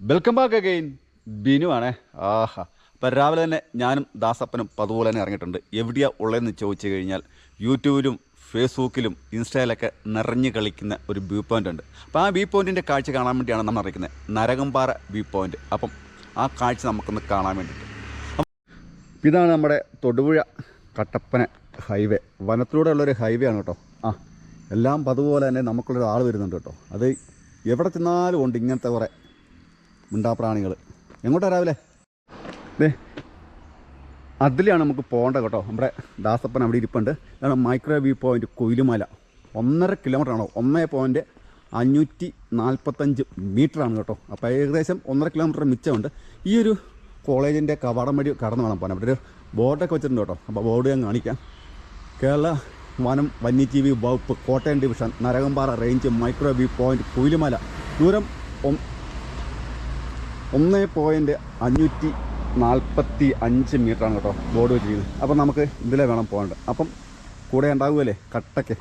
Welcome back again Binu ആണേ. ആഹാ. അപ്പം രാവിലെ തന്നെ ഞാനും ദാസപ്പനും അതുപോലെ തന്നെ ഇറങ്ങിയിട്ടുണ്ട്. എവിടെയാണ് ഉള്ളതെന്ന് ചോദിച്ചു കഴിഞ്ഞാൽ യൂട്യൂബിലും ഫേസ്ബുക്കിലും ഇൻസ്റ്റയിലൊക്കെ നിറഞ്ഞു കളിക്കുന്ന ഒരു വ്യൂ പോയിന്റ് ഉണ്ട്. അപ്പോൾ ആ വ്യൂ പോയിന്റിന്റെ കാഴ്ച കാണാൻ വേണ്ടിയാണ് നമ്മൾ അറിയിക്കുന്നത് നരകമ്പാറ വ്യൂ പോയിന്റ് അപ്പം ആ കാഴ്ച നമുക്കൊന്ന് കാണാൻ വേണ്ടിയിട്ട്. ഇതാണ് നമ്മുടെ തൊടുപുഴ കട്ടപ്പന ഹൈവേ വനത്തിലൂടെ ഉള്ളൊരു ഹൈവേ ആണ് കേട്ടോ. ആ എല്ലാം അതുപോലെ തന്നെ നമുക്കുള്ളൊരു ആൾ വരുന്നുണ്ട് കേട്ടോ. അത് എവിടെ ചെന്നാലും ഉണ്ട് ഇങ്ങനത്തെ കുറേ മിണ്ടാപ്രാണികൾ എങ്ങോട്ടാ രാവിലെ? ദേ അതിലാണ് നമുക്ക് പോകേണ്ടത് കേട്ടോ. നമ്മുടെ ദാസപ്പൻ അവിടെ ഇരിപ്പുണ്ട്. ഇതാണ് മൈക്രോ വ്യൂ പോയിന്റ് കൊയിലുമല. ഒന്നര കിലോമീറ്റർ ആണോ. ഒന്നേ പോയിന്റ് അഞ്ഞൂറ്റി നാൽപ്പത്തഞ്ച് മീറ്ററാണ് കേട്ടോ. അപ്പോൾ ഏകദേശം ഒന്നര കിലോമീറ്റർ മിച്ചമുണ്ട്. ഈ ഒരു കോളേജിന്റെ കവാടം വഴി കടന്നു വേണം പോകാൻ. അവിടെ ഒരു ബോർഡൊക്കെ വെച്ചിട്ടുണ്ട് കേട്ടോ. അപ്പോൾ ബോർഡ് ഞാൻ കാണിക്കാം. കേരള വനം വന്യജീവി വകുപ്പ് Kottayam division Narakampara range micro view point Kuyilumala. ദൂരം ഒന്ന് പോയിന്റ് അഞ്ഞൂറ്റി നാൽപ്പത്തി അഞ്ച് മീറ്ററാണ് കേട്ടോ ബോർഡ് വെച്ചിരിക്കുന്നത്. അപ്പം നമുക്ക് ഇതിലെ വേണം പോകേണ്ടത് അപ്പം കൂടെ ഉണ്ടാവുമല്ലേ കട്ടക്ക്.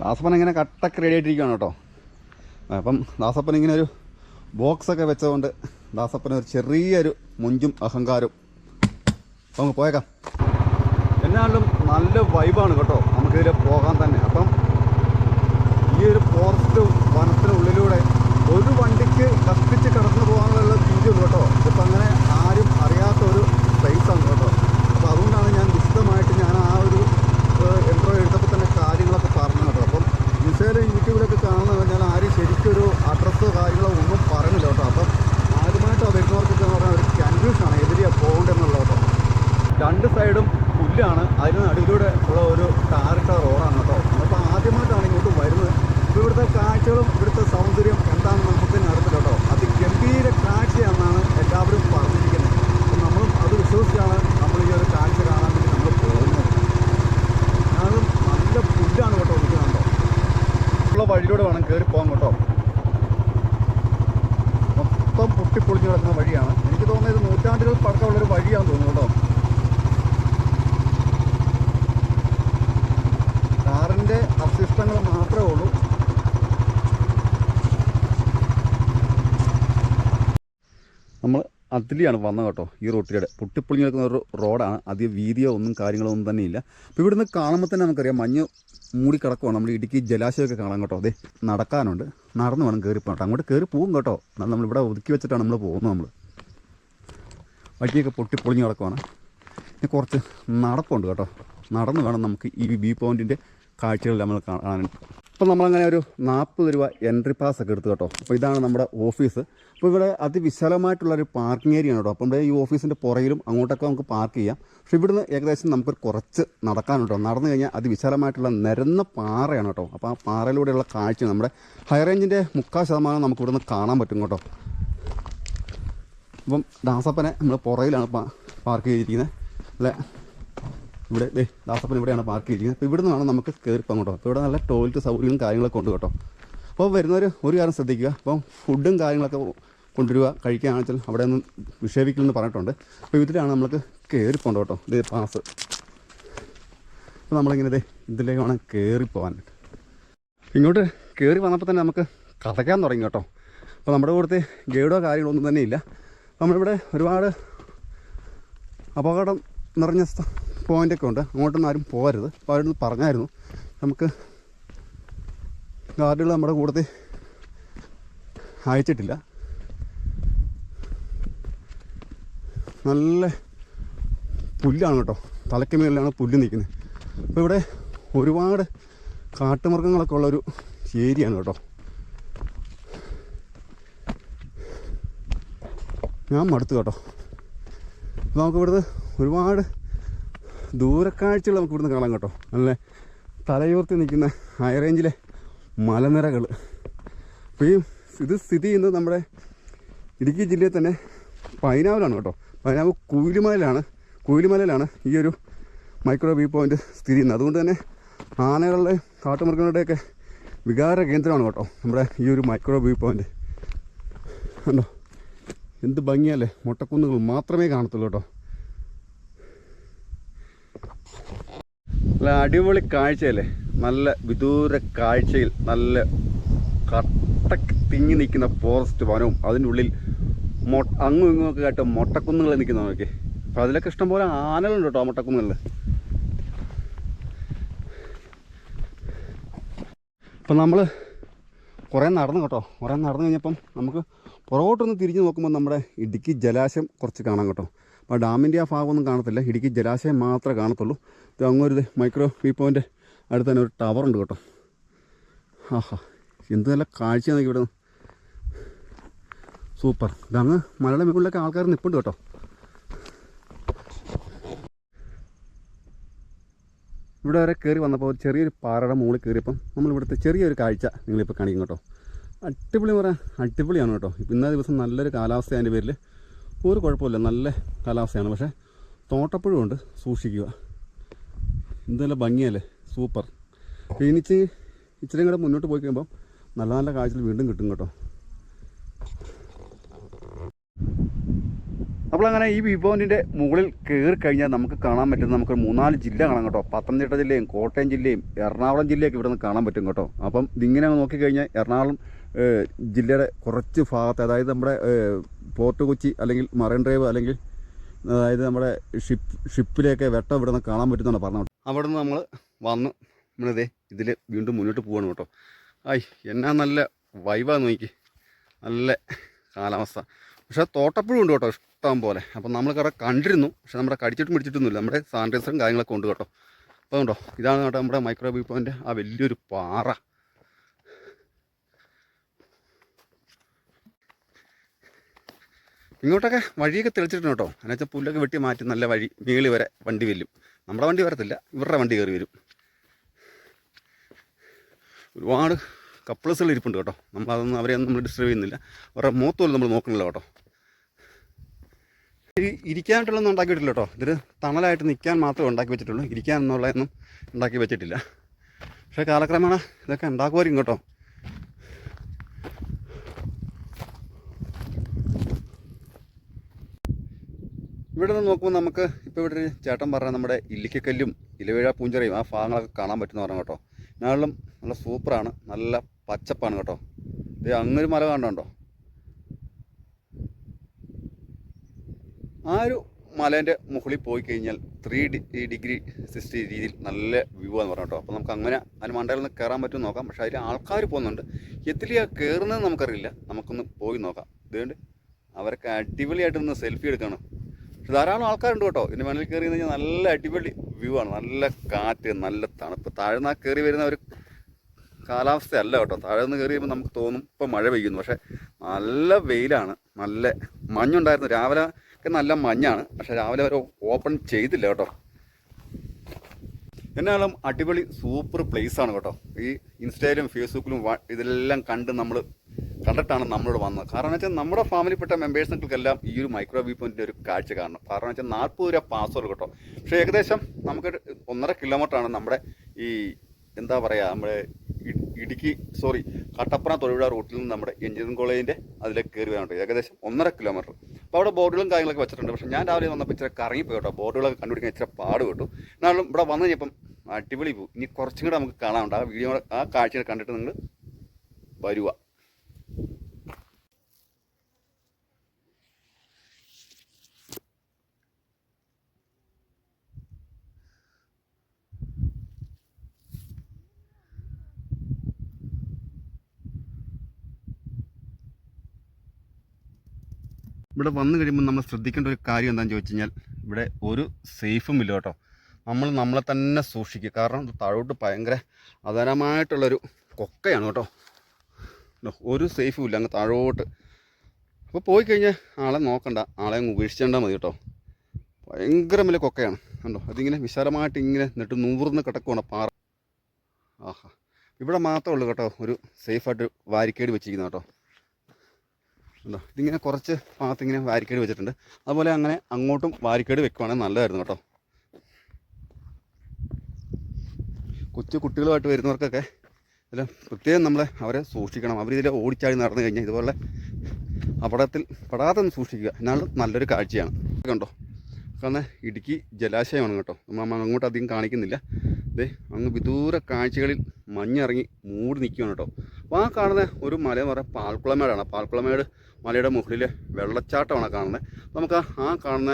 ദാസപ്പൻ ഇങ്ങനെ കട്ടക്ക് റെഡി ആയിട്ടിരിക്കുകയാണ് കേട്ടോ. അപ്പം ദാസപ്പൻ ഇങ്ങനെ ഒരു ബോക്സൊക്കെ വെച്ചതുകൊണ്ട് ദാസപ്പൻ ഒരു ചെറിയൊരു മുഞ്ചും അഹങ്കാരവും. നമുക്ക് പോയേക്കാം. എന്നാലും നല്ല വൈബാണ് കേട്ടോ നമുക്കിതിൽ പോകാൻ തന്നെ. അപ്പം ഈ ഒരു ഫോറസ്റ്റ് വനത്തിനുള്ളിലൂടെ ഒരു വണ്ടിക്ക് കത്തിച്ച് കടന്നു പോകാനുള്ള വീതി ഉള്ളൂ കേട്ടോ. ഇതിപ്പോൾ അങ്ങനെ ആരും അറിയാത്ത ഒരു പ്ലേസാണ് കേട്ടോ അപ്പോൾ അതുകൊണ്ടാണ് ഞാൻ വിശദമായിട്ട് ഞാൻ ആ ഒരു എൻട്രോ എടുത്തപ്പോൾ തന്നെ കാര്യങ്ങളൊക്കെ പറഞ്ഞു കേട്ടോ അപ്പം ഇൻസ്റ്റയിലും യൂട്യൂബിലൊക്കെ കാണുന്നത് കഴിഞ്ഞാൽ ആരും ശരിക്കൊരു അഡ്രസ്സോ കാര്യങ്ങളോ ഒന്നും പറയുന്നില്ല കേട്ടോ അപ്പം ആദ്യമായിട്ട് വരുന്നവർക്കൊക്കെ എന്ന് പറഞ്ഞാൽ ഒരു കൺഫ്യൂഷനാണ് എതിരെയാണ് പോകേണ്ടതെന്നുള്ളത് കേട്ടോ രണ്ട് സൈഡും പുല്ലാണ് അതിന് നടുവിലൂടെ ഉള്ള ഒരു ടാറിട്ട റോഡാണ് കേട്ടോ അപ്പോൾ ആദ്യമായിട്ടാണ് ഇങ്ങോട്ട് വരുന്നത് അപ്പോൾ ഇവിടുത്തെ കാഴ്ചകളും ഇവിടുത്തെ സൗന്ദര്യം എന്താണെന്ന് നമുക്ക് തന്നെ അറിയില്ല കേട്ടോ അതിഗംഭീര കാഴ്ചയാണെന്നാണ് എല്ലാവരും പറഞ്ഞിരിക്കുന്നത് അപ്പോൾ നമ്മളും അത് വിശ്വസിച്ചാണ് നമ്മൾ ഈ ഒരു കാഴ്ച കാണാൻ വേണ്ടി നമ്മൾ പോകുന്നത് അതും നല്ല പുല്ലാണ് കേട്ടോ നിൽക്കുന്നുണ്ടോ ഉള്ള വഴിയിലൂടെ വേണം കയറി പോകാൻ കേട്ടോ മൊത്തം പൊട്ടിപ്പൊളിഞ്ഞ് കിടക്കുന്ന വഴിയാണ്. എനിക്ക് തോന്നുന്നത് ഇത് നൂറ്റാണ്ടുകൾ പഴക്കമുള്ളൊരു വഴിയാണെന്ന് തോന്നുന്നു കേട്ടോ. കാറിന്റെ അവശിഷ്ടങ്ങൾ മാത്രമേ ഉള്ളൂ. നമ്മൾ അതിലെയാണ് വന്നത് കേട്ടോ ഈ റോട്ടിലൂടെ. പൊട്ടിപ്പൊളിഞ്ഞ് കിടക്കുന്ന ഒരു റോഡാണ്. അധികം വീതിയോ ഒന്നും കാര്യങ്ങളോ ഒന്നും തന്നെ ഇല്ല. അപ്പോൾ ഇവിടുന്ന് കാണുമ്പോൾ തന്നെ നമുക്കറിയാം മഞ്ഞ് മൂടി കിടക്കുവാണ്. നമ്മൾ ഇടുക്കി ജലാശയമൊക്കെ കാണാം കേട്ടോ. അതെ നടക്കാനുണ്ട്. നടന്ന് വേണം കയറി അങ്ങോട്ട് കയറി പോകും കേട്ടോ. എന്നാൽ നമ്മളിവിടെ ഒതുക്കി വെച്ചിട്ടാണ് നമ്മൾ പോകുന്നത് നമ്മൾ. വഴിയൊക്കെ പൊട്ടിപ്പൊളിഞ്ഞ് കിടക്കുവാണ്. പിന്നെ കുറച്ച് നടപ്പുണ്ട് കേട്ടോ. നടന്ന് വേണം നമുക്ക് ഈ വ്യൂ പോയിന്റിന്റെ കാഴ്ചകൾ നമ്മൾ കാണാൻ അപ്പോൾ നമ്മളങ്ങനെ ഒരു നാൽപ്പത് രൂപ എൻട്രി പാസ് ഒക്കെ എടുത്തു കേട്ടോ. അപ്പോൾ ഇതാണ് നമ്മുടെ ഓഫീസ്. അപ്പോൾ ഇവിടെ അതിവിശാലമായിട്ടുള്ളൊരു പാർക്കിംഗ് ഏരിയ ആണ് കേട്ടോ. അപ്പം ഇവിടെ ഈ ഓഫീസിന്റെ പുറയിലും അങ്ങോട്ടൊക്കെ നമുക്ക് പാർക്ക് ചെയ്യാം. പക്ഷേ ഇവിടുന്ന് ഏകദേശം നമുക്ക് കുറച്ച് നടക്കാനുണ്ടോ നടന്നു കഴിഞ്ഞാൽ അതിവിശാലമായിട്ടുള്ള നിരന്ന പാറയാണ് കേട്ടോ. അപ്പോൾ ആ പാറയിലൂടെയുള്ള കാഴ്ച നമ്മുടെ ഹൈ റേഞ്ചിന്റെ മുക്കാൽ ശതമാനം നമുക്ക് ഇവിടുന്ന് കാണാൻ പറ്റും കേട്ടോ. അപ്പം ദാസപ്പനെ നമ്മൾ പുറയിലാണ് പാർക്ക് ചെയ്തിരിക്കുന്നത്. അല്ലേ? ഇവിടെ ദേ ദാസപ്പൻ ഇവിടെയാണ് പാർക്ക് ചെയ്തിരിക്കുന്നത്. അപ്പോൾ ഇവിടെ നിന്നാണ് നമുക്ക് കയറിപ്പം കേട്ടോ. അപ്പോൾ ഇവിടെ നല്ല ടോയ്ലറ്റ് സൗകര്യങ്ങളും കാര്യങ്ങളൊക്കെ ഉണ്ട് കേട്ടോ. അപ്പോൾ വരുന്നവർ ഒരു കാര്യം ശ്രദ്ധിക്കുക. അപ്പം ഫുഡും കാര്യങ്ങളൊക്കെ കൊണ്ടുവരിക കഴിക്കുകയാണെന്ന് വെച്ചാൽ അവിടെ നിന്ന് വിക്ഷേപിക്കില്ലെന്ന് പറഞ്ഞിട്ടുണ്ട്. അപ്പോൾ ഇതിലാണ് നമുക്ക് കയറിപ്പോണ്ട് കേട്ടോ. ഇത് പാസ് അപ്പോൾ നമ്മളിങ്ങനെ ഇതേ ഇതിലേക്ക് വേണം കയറിപ്പോകാൻ ഇങ്ങോട്ട് കയറി വന്നപ്പോൾ തന്നെ നമുക്ക് കഥയ്ക്കാൻ തുടങ്ങി കേട്ടോ. അപ്പോൾ നമ്മുടെ കൂടത്തെ ഗൈഡോ കാര്യങ്ങളോ ഒന്നും തന്നെ ഇല്ല. നമ്മളിവിടെ ഒരുപാട് അപകടം നിറഞ്ഞ പോയിന്റൊക്കെ ഉണ്ട്. അങ്ങോട്ടൊന്നും ആരും പോകരുത് അപ്പോൾ അവരോട് പറഞ്ഞായിരുന്നു. നമുക്ക് ഗാർഡുകൾ നമ്മുടെ കൂടത്തിൽ അയച്ചിട്ടില്ല. നല്ല പുല്ലാണ് കേട്ടോ. തലയ്ക്ക് മേലിലാണ് പുല്ല് നിൽക്കുന്നത്. അപ്പോൾ ഇവിടെ ഒരുപാട് കാട്ടുമൃഗങ്ങളൊക്കെ ഉള്ളൊരു ഏരിയയാണ് കേട്ടോ. ഞാൻ മടുത്തു കേട്ടോ. അപ്പോൾ നമുക്ക് ഒരുപാട് ദൂരക്കാഴ്ചകൾ നമുക്ക് ഇവിടുന്ന് കാണാം കേട്ടോ. നല്ല തലയോർത്തി നിൽക്കുന്ന ഹൈ റേഞ്ചിലെ മലനിരകൾ അപ്പോൾ ഈ ഇത് സ്ഥിതി ചെയ്യുന്നത് നമ്മുടെ ഇടുക്കി ജില്ലയിൽ തന്നെ പൈനാവിലാണ് കേട്ടോ. പൈനാവ് കുയിലുമലയിലാണ്. കുയിലുമലയിലാണ് ഈ ഒരു മൈക്രോ വ്യൂ പോയിന്റ് സ്ഥിതി ചെയ്യുന്നത്. അതുകൊണ്ട് തന്നെ ആനകളുടെ കാട്ടുമൃഗങ്ങളുടെയൊക്കെ വികാര കേന്ദ്രമാണ് കേട്ടോ നമ്മുടെ ഈ ഒരു മൈക്രോ വ്യൂ പോയിന്റ് കണ്ടോ? എന്ത് ഭംഗിയല്ലേ? മുട്ടക്കുന്നുകൾ മാത്രമേ കാണത്തുള്ളൂ കേട്ടോ. നല്ല അടിപൊളി കാഴ്ചയല്ലേ? നല്ല വിദൂര കാഴ്ചയിൽ നല്ല കട്ട കട്ടക്ക് തിങ്ങി നിൽക്കുന്ന ഫോറസ്റ്റ് വനവും അതിന്റെ ഉള്ളിൽ മൊ അങ്ങും ഇങ്ങും ഒക്കെ ആയിട്ട് മൊട്ടക്കുന്നുകൾ നിൽക്കുന്ന നോക്കി അപ്പം അതിലൊക്കെ ഇഷ്ടംപോലെ ആനകളുണ്ട് കേട്ടോ മൊട്ടക്കുന്നുകളിൽ. ഇപ്പം നമ്മൾ കുറേ നടന്നു കേട്ടോ. കുറേ നടന്നു കഴിഞ്ഞപ്പം നമുക്ക് പുറകോട്ടൊന്ന് തിരിഞ്ഞ് നോക്കുമ്പോൾ നമ്മുടെ ഇടുക്കി ജലാശയം കുറച്ച് കാണാം കേട്ടോ. അപ്പോൾ ഡാമിന്റെ ആ ഭാഗമൊന്നും കാണത്തില്ല. ഇടുക്കി ജലാശയം മാത്രമേ കാണത്തുള്ളൂ. ഇത് അങ്ങൊരു മൈക്രോ വ്യൂ പോയിന്റ് അടുത്ത് തന്നെ ഒരു ടവറുണ്ട് കേട്ടോ. ആഹാ എന്ത് നല്ല കാഴ്ച നോക്കി ഇവിടെ. സൂപ്പർ. ഇതങ്ങ് മലയുടെ മുകളിലൊക്കെ ആൾക്കാർ നിൽപ്പുണ്ട് കേട്ടോ. ഇവിടെ വരെ കയറി വന്നപ്പോൾ ചെറിയൊരു പാറയുടെ മുകളിൽ കയറിയപ്പം നമ്മൾ ഇവിടുത്തെ ചെറിയൊരു കാഴ്ച നിങ്ങളിപ്പോൾ കാണിക്കും കേട്ടോ. അടിപൊളി പറയാൻ അടിപൊളിയാണ് കേട്ടോ. ഇന്നേ ദിവസം നല്ലൊരു കാലാവസ്ഥ അതിന്റെ പേരിൽ. ഒരു കുഴപ്പമില്ല. നല്ല കാലാവസ്ഥയാണ്. പക്ഷേ തോട്ടപ്പുഴമുണ്ട് സൂക്ഷിക്കുക. എന്തെല്ലാം ഭംഗിയല്ലേ? സൂപ്പർ. ഇനിച്ച് ഇച്ചിരി കൂടെ മുന്നോട്ട് പോയി കഴിയുമ്പം നല്ല നല്ല കാഴ്ചകൾ വീണ്ടും കിട്ടും കേട്ടോ. അപ്പോൾ അങ്ങനെ ഈ പോയിന്റിന്റെ മുകളിൽ കയറി കഴിഞ്ഞാൽ നമുക്ക് കാണാൻ പറ്റുന്നത് നമുക്ക് മൂന്നാൽ ജില്ല കാണാം കേട്ടോ. പത്തനംതിട്ട ജില്ലയും കോട്ടയം ജില്ലയും എറണാകുളം ജില്ലയൊക്കെ ഇവിടെ നിന്ന് കാണാൻ പറ്റും കേട്ടോ. അപ്പം ഇതിങ്ങനെ നോക്കിക്കഴിഞ്ഞാൽ എറണാകുളം ജില്ലയുടെ കുറച്ച് ഭാഗത്ത് അതായത് നമ്മുടെ പോർട്ട് കൊച്ചി അല്ലെങ്കിൽ മറൈൻ ഡ്രൈവ് അല്ലെങ്കിൽ അതായത് നമ്മുടെ ഷിപ്പ് ഷിപ്പിലേക്ക് വെട്ടം ഇവിടെ നിന്ന് കാണാൻ പറ്റുന്നതാണ് പറഞ്ഞത്. അവിടെ നിന്ന് നമ്മൾ വന്ന് നമ്മളിതേ ഇതിൽ വീണ്ടും മുന്നോട്ട് പോവാണ് കേട്ടോ. ആയി എന്നാ നല്ല വൈബാന്ന് നോക്കി. നല്ല കാലാവസ്ഥ. പക്ഷേ തോട്ടപ്പുഴ ഉണ്ട് കേട്ടോ. ഇഷ്ടം പോലെ. അപ്പം നമ്മൾ കട കണ്ടിരുന്നു പക്ഷെ നമ്മുടെ കടിച്ചിട്ടും പിടിച്ചിട്ടൊന്നുമില്ല. നമ്മുടെ സാനിറ്റൈസറും കാര്യങ്ങളൊക്കെ ഉണ്ട് കേട്ടോ. അപ്പോൾ ഉണ്ടോ ഇതാണ് കേട്ടോ നമ്മുടെ മൈക്രോ പോയിന്റ് ആ വലിയൊരു പാറ. ഇങ്ങോട്ടൊക്കെ വഴിയൊക്കെ തെളിച്ചിട്ടുണ്ട് കേട്ടോ. എന്നുവെച്ചാൽ പുല്ലൊക്കെ വെട്ടി മാറ്റി നല്ല വഴി മേളി വരെ വണ്ടി വെല്ലും നമ്മുടെ വണ്ടി വരത്തില്ല ഇവരുടെ വണ്ടി കയറി വരും. ഒരുപാട് കപ്പിൾസുകൾ ഇരിപ്പുണ്ട് കേട്ടോ. നമ്മളതൊന്നും അവരെയൊന്നും നമ്മൾ ഡിസ്റ്റർബ് ചെയ്യുന്നില്ല. അവരുടെ മൂത്തോലും നമ്മൾ നോക്കണില്ല കേട്ടോ. ഇരിക്കാനായിട്ടുള്ളൊന്നും ഉണ്ടാക്കിയിട്ടില്ല കേട്ടോ. ഇതൊരു തണലായിട്ട് നിൽക്കാൻ മാത്രമേ ഉണ്ടാക്കി വെച്ചിട്ടുള്ളൂ. ഇരിക്കാൻ എന്നുള്ളതൊന്നും ഉണ്ടാക്കി വെച്ചിട്ടില്ല. പക്ഷേ കാലക്രമേണ ഇതൊക്കെ ഉണ്ടാക്കുമായിരിക്കും കേട്ടോ. ഇവിടെ നിന്ന് നോക്കുമ്പോൾ നമുക്ക് ഇപ്പോൾ ഇവിടെ ഒരു ചേട്ടൻ പറഞ്ഞ നമ്മുടെ ഇല്ലിക്കക്കല്ലും ഇലവേഴ പൂഞ്ചറയും ആ ഭാഗങ്ങളൊക്കെ കാണാൻ പറ്റുന്ന പറഞ്ഞു കേട്ടോ. ഞങ്ങളും നല്ല സൂപ്പറാണ്. നല്ല പച്ചപ്പാണ് കേട്ടോ. ഇത് അങ്ങൊരു മല കാണുന്നുണ്ടോ ആ ഒരു മലേന്റെ മുകളിൽ പോയി കഴിഞ്ഞാൽ ത്രീ ഡിഗ്രി സിക്സ്റ്റി രീതിയിൽ നല്ല വ്യൂ എന്ന് പറഞ്ഞു കേട്ടോ. അപ്പോൾ നമുക്ക് അങ്ങനെ അതിന് മണ്ടയിൽ നിന്ന് കയറാൻ പറ്റും നോക്കാം. പക്ഷേ അതിൽ ആൾക്കാർ പോകുന്നുണ്ട്. എത്തിലെയാ കയറുന്നത് നമുക്കറിയില്ല. നമുക്കൊന്ന് പോയി നോക്കാം. ഇതുകൊണ്ട് അവരൊക്കെ അടിപൊളിയായിട്ട് നിന്ന് സെൽഫി എടുക്കണം. പക്ഷെ ധാരാളം ആൾക്കാരുണ്ട് കേട്ടോ. ഇതിന്റെ മണ്ണിൽ കയറി കഴിഞ്ഞാൽ നല്ല അടിപൊളി വ്യൂ ആണ്. നല്ല കാറ്റ് നല്ല തണുപ്പ്. താഴ്ന്ന കയറി വരുന്ന ഒരു കാലാവസ്ഥയല്ല കേട്ടോ. താഴെ നിന്ന് കയറി വരുമ്പോൾ നമുക്ക് തോന്നും ഇപ്പം മഴ പെയ്യുന്നു. പക്ഷേ നല്ല വെയിലാണ്. നല്ല മഞ്ഞുണ്ടായിരുന്നു. രാവിലെ ഒക്കെ നല്ല മഞ്ഞാണ്. പക്ഷേ രാവിലെ വരെ ഓപ്പൺ ചെയ്തില്ല കേട്ടോ. എന്നാലും അടിപൊളി സൂപ്പർ പ്ലേസ് ആണ് കേട്ടോ. ഈ ഇൻസ്റ്റയിലും ഫേസ്ബുക്കിലും ഇതെല്ലാം കണ്ട് നമ്മൾ കണ്ടിട്ടാണ് നമ്മളോട് വന്നത്. കാരണം വെച്ചാൽ നമ്മുടെ ഫാമിലിപ്പെട്ട മെമ്പേഴ്സുകൾക്കെല്ലാം ഈ ഒരു മൈക്രോ വ്യൂ പോയിന്റിന്റെ ഒരു കാഴ്ച കാണണം. കാരണം വെച്ചാൽ നാൽപ്പത് രൂപ പാസ്വേഡ് കേട്ടോ. പക്ഷേ ഏകദേശം നമുക്ക് ഒന്നര കിലോമീറ്റർ ആണ് നമ്മുടെ ഈ എന്താ പറയുക നമ്മുടെ ഇടുക്കി സോറി കട്ടപ്പന തൊഴിലാ റൂട്ടിൽ നിന്ന് നമ്മുടെ എഞ്ചിനീയറിംഗ് കോളേജിന്റെ അതിലേക്ക് കയറി വരാനുണ്ട് ഏകദേശം ഒന്നര കിലോമീറ്റർ അപ്പോൾ അവിടെ ബോർഡുകളും കാര്യങ്ങളൊക്കെ വെച്ചിട്ടുണ്ട്. പക്ഷേ ഞാൻ രാവിലെ വന്നപ്പോൾ ഇച്ചിരി കറങ്ങിപ്പോയി കേട്ടോ. ബോർഡുകളൊക്കെ കണ്ടുപിടിക്കാൻ ഇച്ചിരി പാട് കേട്ടു എന്നാലും ഇവിടെ വന്നു കഴിഞ്ഞപ്പം അടിപൊളി പോകും ഇനി കുറച്ചും കൂടെ നമുക്ക് കാണാനുണ്ട്. ആ വീഡിയോ ആ കാഴ്ചകൾ കണ്ടിട്ട് നിങ്ങൾ വരുക ഇവിടെ വന്നു കഴിയുമ്പോൾ നമ്മൾ ശ്രദ്ധിക്കേണ്ട ഒരു കാര്യം എന്താണെന്ന് ചോദിച്ചു കഴിഞ്ഞാൽ ഇവിടെ ഒരു സേഫും ഇല്ല കേട്ടോ. നമ്മൾ നമ്മളെ തന്നെ സൂക്ഷിക്കുക. കാരണം താഴോട്ട് ഭയങ്കര അധരമായിട്ടുള്ളൊരു കൊക്കയാണ് കേട്ടോ. ഒരു സേഫും ഇല്ല. അങ്ങ് താഴോട്ട്. അപ്പോൾ പോയി കഴിഞ്ഞാൽ ആളെ നോക്കണ്ട. ആളെ അങ്ങ് മതി കേട്ടോ. ഭയങ്കര വലിയ കൊക്കയാണ്. കണ്ടോ? അതിങ്ങനെ വിശാലമായിട്ട് ഇങ്ങനെ നെട്ട് നൂറുന്ന് കിടക്കുവാണ് പാറ. ആഹാ. ഇവിടെ മാത്രമേ ഉള്ളൂ കേട്ടോ. ഒരു സേഫായിട്ട് വാരിക്കേട് വെച്ചിരിക്കുന്നത് കേട്ടോ. ഉണ്ടോ ഇതിങ്ങനെ കുറച്ച് ഭാഗത്ത് ഇങ്ങനെ വാരിക്കേട് വെച്ചിട്ടുണ്ട്. അതുപോലെ അങ്ങനെ അങ്ങോട്ടും വാരിക്കേട് വെക്കുവാണെങ്കിൽ നല്ലതായിരുന്നു കേട്ടോ. കൊച്ചു കുട്ടികളുമായിട്ട് വരുന്നവർക്കൊക്കെ ഇതിൽ പ്രത്യേകം നമ്മളെ അവരെ സൂക്ഷിക്കണം. അവരിതിൽ ഓടിച്ചാടി നടന്നു കഴിഞ്ഞാൽ ഇതുപോലെ അപകടത്തിൽ പെടാതെ സൂക്ഷിക്കുക. എന്നാലും നല്ലൊരു കാഴ്ചയാണ്. കണ്ടോ? കാരണം ഇടുക്കി ജലാശയമാണ് കേട്ടോ. നമ്മൾ അങ്ങോട്ട് അധികം കാണിക്കുന്നില്ല. ദേ അങ്ങ് വിദൂര കാഴ്ചകളിൽ മഞ്ഞിറങ്ങി മൂടി നിൽക്കുകയാണ് കേട്ടോ. അപ്പോൾ ആ കാണുന്ന ഒരു മല എന്ന് പറയുന്നത് പാൽക്കുളമേടാണ്. പാൽക്കുളമേട് മലയുടെ മുകളിൽ വെള്ളച്ചാട്ടമാണ് കാണുന്നത്. നമുക്ക് ആ കാണുന്ന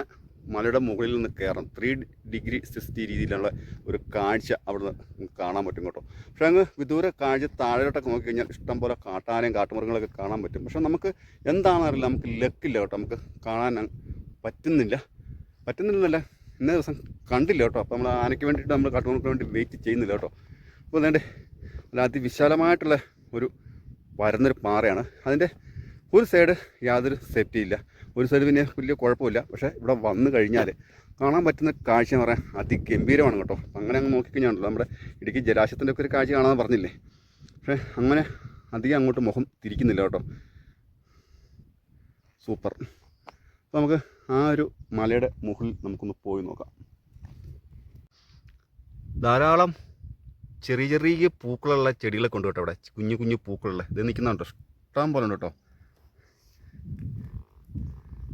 മലയുടെ മുകളിൽ നിന്ന് കയറണം ത്രീ ഡിഗ്രി സിക്സ്റ്റി രീതിയിലുള്ള ഒരു കാഴ്ച അവിടെ നിന്ന് കാണാൻ പറ്റും കേട്ടോ. പക്ഷേ അങ്ങ് വിദൂര കാഴ്ച താഴോട്ടൊക്കെ നോക്കിക്കഴിഞ്ഞാൽ ഇഷ്ടംപോലെ കാട്ടാനയും കാട്ടുമൃഗങ്ങളൊക്കെ കാണാൻ പറ്റും. പക്ഷേ നമുക്ക് എന്താണെന്നറിയില്ല നമുക്ക് ലക്കില്ല കേട്ടോ. നമുക്ക് കാണാൻ പറ്റുന്നില്ല. പറ്റുന്നില്ലെന്നല്ല ഇന്നേ ദിവസം കണ്ടില്ല കേട്ടോ. അപ്പോൾ നമ്മൾ ആനയ്ക്ക് വേണ്ടിയിട്ട് നമ്മൾ കാട്ടുമൃഗങ്ങൾക്ക് വേണ്ടി വെയിറ്റ് ചെയ്യുന്നില്ല കേട്ടോ. അപ്പോൾ നല്ല അതിവിശാലമായിട്ടുള്ള ഒരു വരുന്നൊരു പാറയാണ്. അതിന്റെ ഒരു സൈഡ് യാതൊരു സേഫ്റ്റി ഇല്ല. ഒരു സൈഡ് പിന്നെ വലിയ കുഴപ്പമില്ല. പക്ഷേ ഇവിടെ വന്നു കഴിഞ്ഞാൽ കാണാൻ പറ്റുന്ന കാഴ്ച എന്ന് പറയാൻ അതിഗംഭീരമാണ് കേട്ടോ. അങ്ങനെ അങ്ങ് നോക്കിക്കഴിഞ്ഞാണല്ലോ നമ്മുടെ ഇടുക്കി ജലാശയത്തിന്റെ ഒക്കെ ഒരു കാഴ്ച കാണാമെന്ന് പറഞ്ഞില്ലേ? പക്ഷേ അങ്ങനെ അധികം അങ്ങോട്ട് മുഖം തിരിക്കുന്നില്ല കേട്ടോ. സൂപ്പർ. അപ്പോൾ നമുക്ക് ആ ഒരു മലയുടെ മുകളിൽ നമുക്കൊന്ന് പോയി നോക്കാം. ധാരാളം ചെറിയ ചെറിയ പൂക്കളുള്ള ചെടികളെ കേട്ടോ അവിടെ. കുഞ്ഞു കുഞ്ഞു പൂക്കളുള്ള. ഇത് നിൽക്കുന്നുണ്ടോ? ഇഷ്ടം പോലെ ഉണ്ട് കേട്ടോ.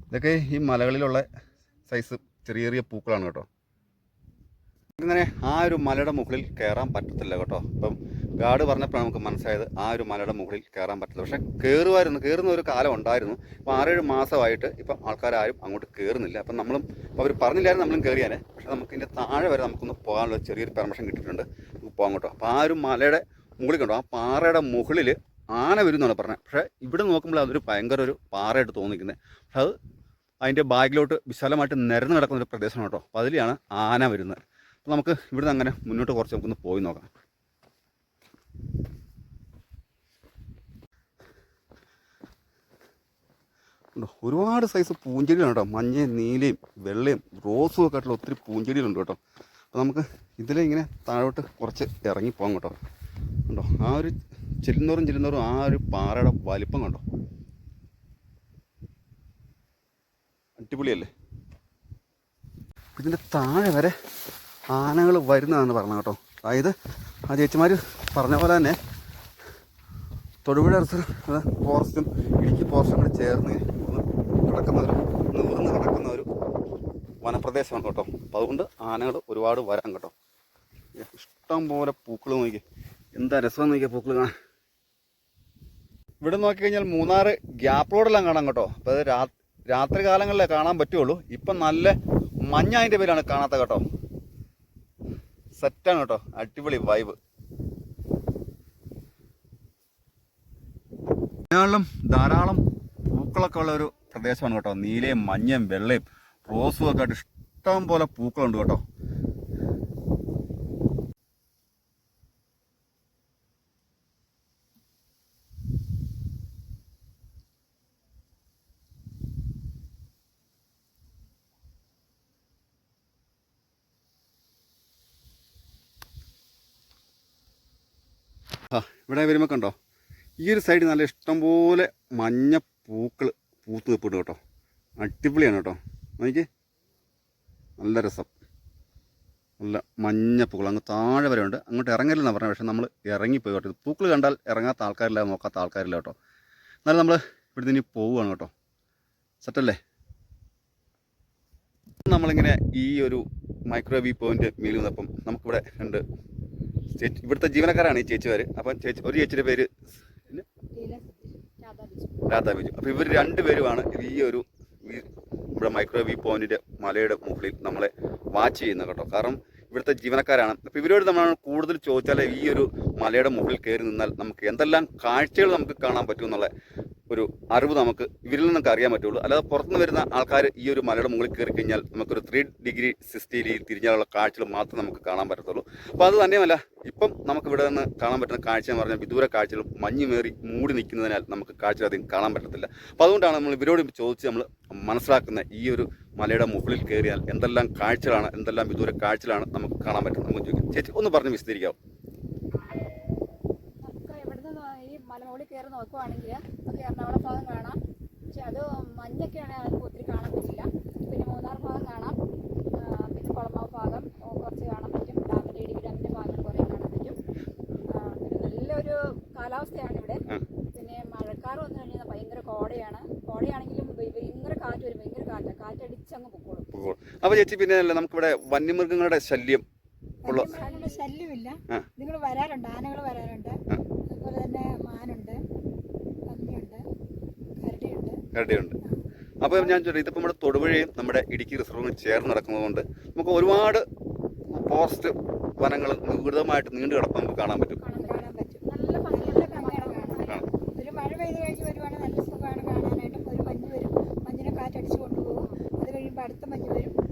ഇതൊക്കെ ഈ മലകളിലുള്ള സൈസ് ചെറിയ ചെറിയ പൂക്കളാണ് കേട്ടോ. ഇങ്ങനെ ആ ഒരു മലയുടെ മുകളിൽ കയറാൻ പറ്റത്തില്ല കേട്ടോ. അപ്പം ഗാർഡ് പറഞ്ഞപ്പോഴാണ് നമുക്ക് മനസ്സിലായത് ആ ഒരു മലയുടെ മുകളിൽ കയറാൻ പറ്റില്ല പക്ഷേ കയറുമായിരുന്നു കയറുന്ന ഒരു കാലം ഉണ്ടായിരുന്നു. അപ്പോൾ ആറേഴ് മാസമായിട്ട് ഇപ്പം ആൾക്കാരും അങ്ങോട്ട് കയറുന്നില്ല അപ്പം നമ്മളും അവർ പറഞ്ഞില്ലായിരുന്നു നമ്മളും കയറിയാനേ പക്ഷേ നമുക്ക് ഇതിന്റെ താഴെ വരെ നമുക്കൊന്ന് പോകാനുള്ള ചെറിയൊരു പെർമിഷൻ കിട്ടിയിട്ടുണ്ട്. പോകാൻ കേട്ടോ അപ്പോൾ ആ ഒരു മലയുടെ മുകളിൽ കണ്ടോ? ആ പാറയുടെ മുകളിൽ ആന വരും എന്നാണ് പറഞ്ഞത്. പക്ഷേ ഇവിടെ നോക്കുമ്പോൾ അതൊരു ഭയങ്കര ഒരു പാറയായിട്ട് തോന്നിക്കുന്നത് പക്ഷെ അത് അതിന്റെ ബാഗിലോട്ട് വിശാലമായിട്ട് നിരന്ന് കിടക്കുന്ന ഒരു പ്രദേശമാണ് കേട്ടോ. അപ്പോൾ അതിലാണ് ആന വരുന്നത്. അപ്പോൾ നമുക്ക് ഇവിടുന്ന് അങ്ങനെ മുന്നോട്ട് കുറച്ച് നമുക്കൊന്ന് പോയി നോക്കാം. ഒരുപാട് സൈസ് പൂഞ്ചെടികളുണ്ട് കേട്ടോ. മഞ്ഞയും നീലയും വെള്ളയും റോസും ഒക്കെ ആയിട്ടുള്ള ഒത്തിരി പൂഞ്ചെടികളുണ്ട് കേട്ടോ. അപ്പോൾ നമുക്ക് ഇതിലെ ഇങ്ങനെ താഴോട്ട് കുറച്ച് ഇറങ്ങി പോകാം കേട്ടോ. കണ്ടോ? ആ ഒരു ചെല്ലുന്നോറും ചെല്ലുന്നോറും ആ ഒരു പാറയുടെ വലിപ്പം കണ്ടോ? അടിപൊളിയല്ലേ? ഇതിന്റെ താഴെ വരെ ആനകൾ വരുന്നതാണ് പറഞ്ഞത് കേട്ടോ. അതായത് ആ ചേച്ചിമാർ പറഞ്ഞ പോലെ തന്നെ തൊടുപുഴ ഫോറസ്റ്റും ഇടുക്കി ഫോറസ്റ്റും കൂടി ചേർന്ന് കിടക്കുന്ന ഒരു വനപ്രദേശമാണ് കേട്ടോ. അപ്പോൾ അതുകൊണ്ട് ആനകൾ ഒരുപാട് വരാൻ കേട്ടോ. ഇഷ്ടം പോലെ പൂക്കൾ നോക്കി എന്താ രസം നോക്കിയ പൂക്കൾ കാണാൻ. ഇവിടെ നോക്കിക്കഴിഞ്ഞാൽ മൂന്നാർ ഗ്യാപ്പ് റോഡെല്ലാം കാണാം കേട്ടോ. അപ്പോൾ അത് രാ രാത്രി കാലങ്ങളിലേ കാണാൻ പറ്റുള്ളൂ. ഇപ്പം നല്ല മഞ്ഞ അതിന്റെ പേരാണ് കാണാത്ത കേട്ടോ. സെറ്റാണ് കേട്ടോ. അടിപൊളി വൈബ് ധാരാളം ധാരാളം പൂക്കളൊക്കെ ഉള്ള ഒരു പ്രദേശമാണ് കേട്ടോ. നീലയും മഞ്ഞയും വെള്ളയും. റോസും ഒക്കെ ആയിട്ട് ഇഷ്ടം പോലെ പൂക്കളുണ്ട് കേട്ടോ. ഇവിടെ വരുമ്പോൾ കണ്ടോ? ഈ ഒരു സൈഡ് നല്ല ഇഷ്ടംപോലെ മഞ്ഞ പൂക്കൾ പൂത്ത് നിൽപ്പുണ്ട് കേട്ടോ. അടിപൊളിയാണ് കേട്ടോ. നോക്കി നല്ല രസം. നല്ല മഞ്ഞ പൂക്കൾ. അങ്ങ് താഴെ വരെ ഉണ്ട്. അങ്ങോട്ട് ഇറങ്ങലില്ലെന്നാണ് പറഞ്ഞത്. പക്ഷേ നമ്മൾ ഇറങ്ങിപ്പോയി കേട്ടോ. പൂക്കൾ കണ്ടാൽ ഇറങ്ങാത്ത ആൾക്കാരില്ല നോക്കാത്ത ആൾക്കാരില്ല കേട്ടോ. എന്നാലും നമ്മൾ ഇവിടുന്ന് ഇനി പോവുകയാണ് കേട്ടോ. സെറ്റല്ലേ നമ്മളിങ്ങനെ ഈ ഒരു മൈക്രോവേവ് പോയിന്റ് മീൽ നിന്നപ്പം നമുക്കിവിടെ രണ്ട് ചേച്ചി ഇവിടുത്തെ ജീവനക്കാരാണ് ഈ ചേച്ചിമാർ അപ്പം ചേച്ചി ഒരു ചേച്ചിയുടെ പേര് രാധാ ബിജു. അപ്പോൾ ഇവർ രണ്ടുപേരുമാണ് ഈ ഒരു ഇവിടെ വ്യൂ പോയിന്റിന്റെ മലയുടെ മുകളിൽ നമ്മളെ വാച്ച് ചെയ്യുന്നത് കേട്ടോ. കാരണം ഇവിടുത്തെ ജീവനക്കാരാണ്. അപ്പോൾ ഇവരോട് നമ്മൾ കൂടുതൽ ചോദിച്ചാൽ ഈ ഒരു മലയുടെ മുകളിൽ കയറി നിന്നാൽ നമുക്ക് എന്തെല്ലാം കാഴ്ചകൾ നമുക്ക് കാണാൻ പറ്റും എന്നുള്ള ഒരു അറിവ് നമുക്ക് ഇവരിൽ നിന്നൊക്കെ അറിയാൻ പറ്റുള്ളൂ. അല്ലാതെ പുറത്തുനിന്ന് വരുന്ന ആൾക്കാർ ഈ ഒരു മലയുടെ മുകളിൽ കയറി കഴിഞ്ഞാൽ നമുക്കൊരു ത്രീ ഡിഗ്രി സിക്സ്റ്റിയിൽ തിരിഞ്ഞാലുള്ള കാഴ്ചകൾ മാത്രം നമുക്ക് കാണാൻ പറ്റത്തുള്ളൂ. അപ്പോൾ അത് തന്നെയുമല്ല ഇപ്പം നമുക്ക് ഇവിടെ നിന്ന് കാണാൻ പറ്റുന്ന കാഴ്ച എന്ന് പറഞ്ഞാൽ വിദൂര കാഴ്ചകൾ മഞ്ഞുമേറി മൂടി നിൽക്കുന്നതിനാൽ നമുക്ക് കാഴ്ച അധികം കാണാൻ പറ്റത്തില്ല. അപ്പോൾ അതുകൊണ്ടാണ് നമ്മൾ ഇവരോട് ചോദിച്ച് നമ്മൾ മനസ്സിലാക്കുന്ന ഈ ഒരു മലയുടെ മുകളിൽ കയറിയാൽ എന്തെല്ലാം കാഴ്ചകളാണ് എന്തെല്ലാം വിദൂര കാഴ്ചകളാണ് നമുക്ക് കാണാൻ പറ്റുന്നത് നമുക്ക് ചോദിക്കാം. ചേച്ചി ഒന്ന് പറഞ്ഞ് വിശദീകരിക്കാം നമുക്ക് ഇവിടുന്ന് ഈ മലമുകളിൽ കയറി നോക്കുവാണെങ്കിൽ നമുക്ക് എറണാകുളം ഭാഗം കാണാം. പക്ഷെ അത് മഞ്ഞൊക്കെയാണ് നമുക്ക് ഒത്തിരി കാണാൻ പറ്റില്ല. പിന്നെ മൂന്നാർ ഭാഗം കാണാം. പിന്നെ കുളമാവ് ഭാഗം കുറച്ച് കാണാൻ പറ്റും. ഡാമിന്റെ ഇടുക്കി ഡാമിന്റെ ഭാഗങ്ങൾ കുറേ കാണാൻ പറ്റും. പിന്നെ നല്ലൊരു കാലാവസ്ഥയാണ് ഇവിടെ. പിന്നെ മഴക്കാലം വന്നു കഴിഞ്ഞാൽ ഭയങ്കര കോടയാണ്. കോടയാണെങ്കിലും ഭയ- ഭയങ്കര കാറ്റ് വരും. ഭയങ്കര കാറ്റാണ് കാറ്റടിച്ചങ്ങ് പൊക്കോളും. അപ്പോൾ ചേച്ചി പിന്നെ അല്ല നമുക്കിവിടെ വന്യമൃഗങ്ങളുടെ ശല്യം ശല്യമില്ല. നിങ്ങൾ വരാറുണ്ട്? ആനകൾ വരാറുണ്ട് അതുപോലെ തന്നെ മാനുണ്ട് കരടിയുണ്ട് അപ്പോൾ ഞാൻ ചോദിച്ചു ഇതിപ്പോൾ നമ്മുടെ തൊടുപുഴയും നമ്മുടെ ഇടുക്കി റിസർവും ചേർന്ന് നടക്കുന്നതുകൊണ്ട് നമുക്ക് ഒരുപാട് ഫോറസ്റ്റ് വനങ്ങൾ നിഗൂഢമായിട്ട് നീണ്ടു കിടപ്പം നമുക്ക് കാണാൻ പറ്റും. അടുത്ത മഞ്ഞ് വരും.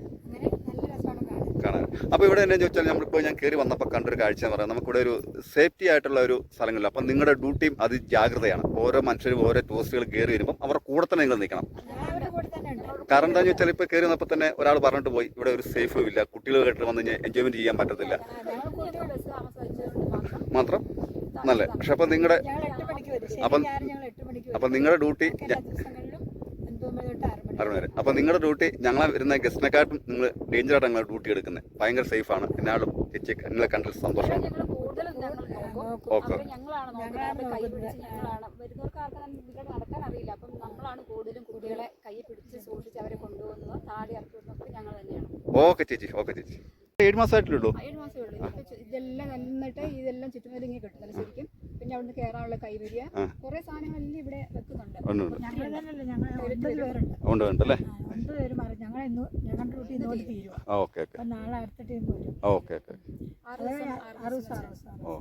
കാണാൻ. അപ്പോൾ ഇവിടെ എന്നെ ചോദിച്ചാൽ നമ്മളിപ്പോൾ ഞാൻ കയറി വന്നപ്പോൾ കണ്ടൊരു കാഴ്ച എന്ന് പറയാം. നമുക്കിവിടെ ഒരു സേഫ്റ്റി ആയിട്ടുള്ള ഒരു സ്ഥലങ്ങളില്ല. അപ്പം നിങ്ങളുടെ ഡ്യൂട്ടിയും അത് ജാഗ്രതയാണ്. ഓരോ മനുഷ്യരും ഓരോ ടൂറിസ്റ്റുകൾ കയറി വരുമ്പോൾ അവരുടെ കൂടെ തന്നെ നിങ്ങൾ നിൽക്കണം കാരണം എന്താണെന്ന് വെച്ചാൽ ഇപ്പോൾ കയറി വന്നപ്പോൾ തന്നെ ഒരാൾ പറഞ്ഞിട്ട് പോയി ഇവിടെ ഒരു സേഫും ഇല്ല. കുട്ടികളായിട്ട് വന്ന് കഴിഞ്ഞാൽ എൻജോയ്മെന്റ് ചെയ്യാൻ പറ്റത്തില്ല. മാത്രം? നല്ല. പക്ഷെ അപ്പം നിങ്ങളുടെ അപ്പം- അപ്പം നിങ്ങളുടെ ഡ്യൂട്ടി മണി വരെ അപ്പം നിങ്ങളുടെ ഡ്യൂട്ടി ഞങ്ങളെ വരുന്ന ഗസ്റ്റിനെക്കാട്ടും നിങ്ങൾ ഡേഞ്ചറായിട്ട് നിങ്ങളെ ഡ്യൂട്ടി എടുക്കുന്നത് ഭയങ്കര സേഫാണ് എന്നാലും ചേച്ചി നിങ്ങളെ കണ്ടിൽ സന്തോഷമാണ്. ഓക്കെ. ഓക്കെ ചേച്ചി ഓക്കെ ചേച്ചി. ഏഴ് മാസമായിട്ടുള്ളൂ ഇതെല്ലാം നന്നിട്ട് ഇതെല്ലാം ചുറ്റുമലിങ്ങി കിട്ടുന്നില്ല ശരിക്കും പിന്നെ അവിടുന്ന് കയറാനുള്ള കൈവരിയ. കുറെ സാധനങ്ങളെല്ലാം ഇവിടെ വെക്കുന്നുണ്ട്. ഞങ്ങൾ പേരുണ്ട്. ഉണ്ട് അല്ലേ ഓക്കെ ഓക്കെ. ഓക്കെ ഓക്കെ ആറ് ആറ് ആറ് ഓ.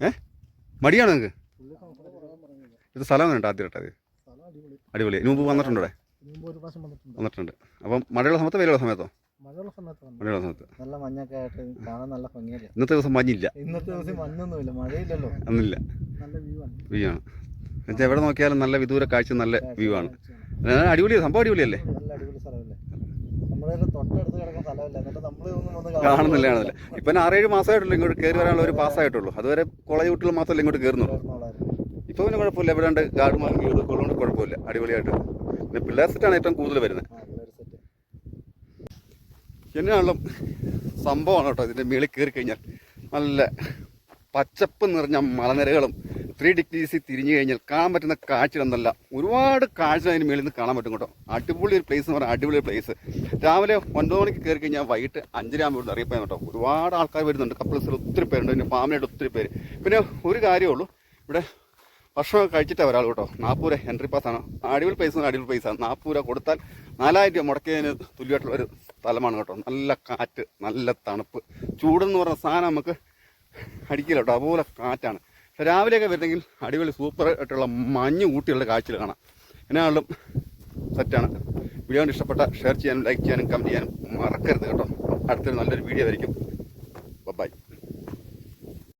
ഏ? മടിയാണോ നിങ്ങൾക്ക് ഇത് സ്ഥലം എങ്ങനെയുണ്ട് ആദ്യമായിട്ട് അടിപൊളി. ഇനി മുമ്പ് വന്നിട്ടുണ്ടോ വന്നിട്ടുണ്ട് വന്നിട്ടുണ്ട്. അപ്പം മഴയുള്ള സമയത്തോ വെയിലുള്ള സമയത്തോ? മഴയുള്ള സമയത്ത്. വന്നു മഴയുള്ള സമയത്ത് നല്ല മഞ്ഞൊക്കെ ആയിട്ട് കാണാൻ നല്ല ഭംഗിയല്ലേ ഇന്നത്തെ ദിവസം മഞ്ഞില്ല. ഇന്നത്തെ ദിവസം മഞ്ഞൊന്നുമില്ല മഴയില്ലല്ലോ. അന്നില്ല. നല്ല വ്യൂ ആണ്. വ്യൂ ആണ്. എന്നുവെച്ചാൽ എവിടെ നോക്കിയാലും നല്ല വിദൂര കാഴ്ച നല്ല വ്യൂ ആണ്. അടിപൊളി അടിപൊളിയാണ് സംഭവം അടിപൊളിയല്ലേ? കാണുന്നില്ല. കാണുന്നില്ല ഇപ്പം ആറേഴ് മാസമായിട്ടുള്ളൂ ഇങ്ങോട്ട് കയറി വരാനുള്ള ഒരു പാസ്സായിട്ടുള്ളൂ. അതുവരെ കോളേജ് കുട്ടികൾ മാത്രമല്ല ഇങ്ങോട്ട് കയറുന്നുള്ളൂ. ഇപ്പോൾ പിന്നെ കുഴപ്പമില്ല. എവിടെയുണ്ട് ഗാർഡ് മാർക്ക് കൊള്ളുകൊണ്ട് കുഴപ്പമില്ല. അടിപൊളിയായിട്ട്. പിന്നെ പിള്ളേർ സെറ്റാണ് ഏറ്റവും കൂടുതൽ വരുന്നത്. എന്നാണല്ലോ സംഭവമാണ് കേട്ടോ ഇതിന്റെ മേളിൽ കയറി കഴിഞ്ഞാൽ. നല്ല പച്ചപ്പ് നിറഞ്ഞ മലനിരകളും ത്രീ ഡിഗ്രീസിൽ തിരിഞ്ഞു കഴിഞ്ഞാൽ കാണാൻ പറ്റുന്ന കാഴ്ചകളെന്നല്ല ഒരുപാട് കാഴ്ച അതിന് മേളിൽ നിന്ന് കാണാൻ പറ്റും കേട്ടോ. അടിപൊളി ഒരു പ്ലേസ് എന്ന് പറഞ്ഞാൽ അടിപൊളി പ്ലേസ് രാവിലെ ഒൻപത് മണിക്ക് കയറി കഴിഞ്ഞാൽ വൈകിട്ട് അഞ്ചര ആകുമ്പോൾ അറിയപ്പെടും കേട്ടോ. ഒരുപാട് ആൾക്കാർ വരുന്നുണ്ട്. കപ്പിൾസിൽ ഒത്തിരി പേരുണ്ട്. പിന്നെ ഫാമിലിയായിട്ട് ഒത്തിരി പേര്. പിന്നെ ഒരു കാര്യമേ ഉള്ളൂ. ഇവിടെ ഭക്ഷണമൊക്കെ കഴിച്ചിട്ടാണ് ഒരാൾ കേട്ടോ. നാപ്പൂര എൻട്രി പാസ് പാസ്സാണ് അടിപൊളി പ്ലേസ് അടിപൊളി പൈസ നാപ്പൂര കൊടുത്താൽ നാലായിരം രൂപ മുടക്കിയതിന് തുല്യമായിട്ടുള്ള ഒരു സ്ഥലമാണ് കേട്ടോ. നല്ല കാറ്റ് നല്ല തണുപ്പ്. ചൂടെന്ന് പറഞ്ഞ സാധനം നമുക്ക് അടിക്കില്ല കേട്ടോ. അതുപോലെ കാറ്റാണ്. രാവിലെയൊക്കെ വരുന്നെങ്കിൽ അടിപൊളി സൂപ്പർ ആയിട്ടുള്ള മഞ്ഞ് കൂട്ടിയുള്ള കാഴ്ചകൾ കാണാം. എന്നാലും സെറ്റാണ് വീഡിയോ കൊണ്ട് ഇഷ്ടപ്പെട്ട ഷെയർ ചെയ്യാനും ലൈക്ക് ചെയ്യാനും കമന്റ് ചെയ്യാനും മറക്കരുത് കേട്ടോ. അടുത്തൊരു നല്ലൊരു വീഡിയോ ആയിരിക്കും.